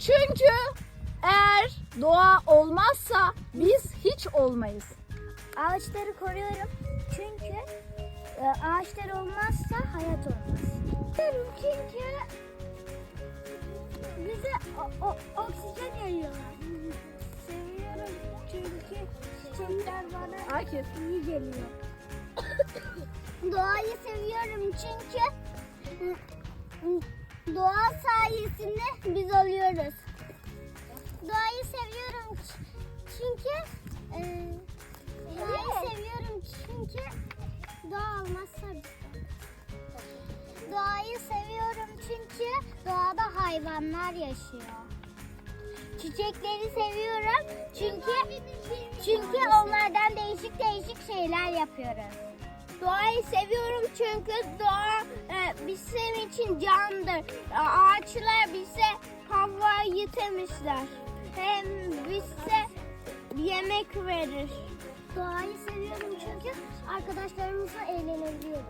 Çünkü eğer doğa olmazsa biz hiç olmayız. Ağaçları koruyorum. Çünkü e, ağaçlar olmazsa hayat olmaz. Çünkü bize o- o- oksijen yayıyorlar. Seviyorum çünkü çiçekler bana Akif. iyi geliyor. Doğayı seviyorum çünkü doğa sayesinde biz oluyoruz. Doğayı seviyorum çünkü e, doğayı seviyorum çünkü doğa olmazsa. Doğayı seviyorum çünkü doğada hayvanlar yaşıyor. Çiçekleri seviyorum çünkü çünkü onlardan değişik değişik şeyler yapıyoruz. Doğayı seviyorum çünkü doğa bizim için candır. Ağaçlar bize havayı temizler. Hem bize yemek verir. Doğayı seviyorum çünkü arkadaşlarımızla eğlenebiliyoruz.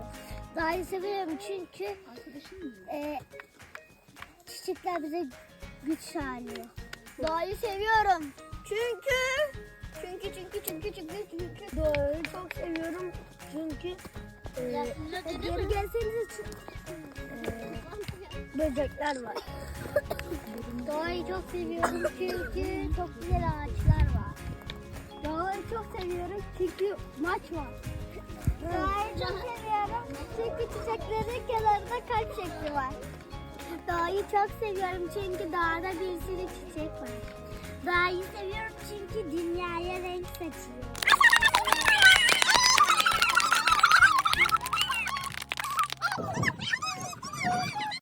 Doğayı seviyorum çünkü e, çiçekler bize güç sağlıyor. Doğayı seviyorum çünkü çünkü çünkü çünkü çünkü çünkü doğayı çok seviyorum çünkü e, geri gelseniz böcekler var. Doğayı çok seviyorum çünkü çok güzel ağaçlar var. Doğayı çok seviyorum çünkü maç var. Doğayı çok seviyorum çünkü çiçeklerin kenarında kalp şekli var. Doğayı çok seviyorum çünkü dağda bir sürü çiçek var. Doğayı seviyorum çünkü dünyaya renk saçıyor.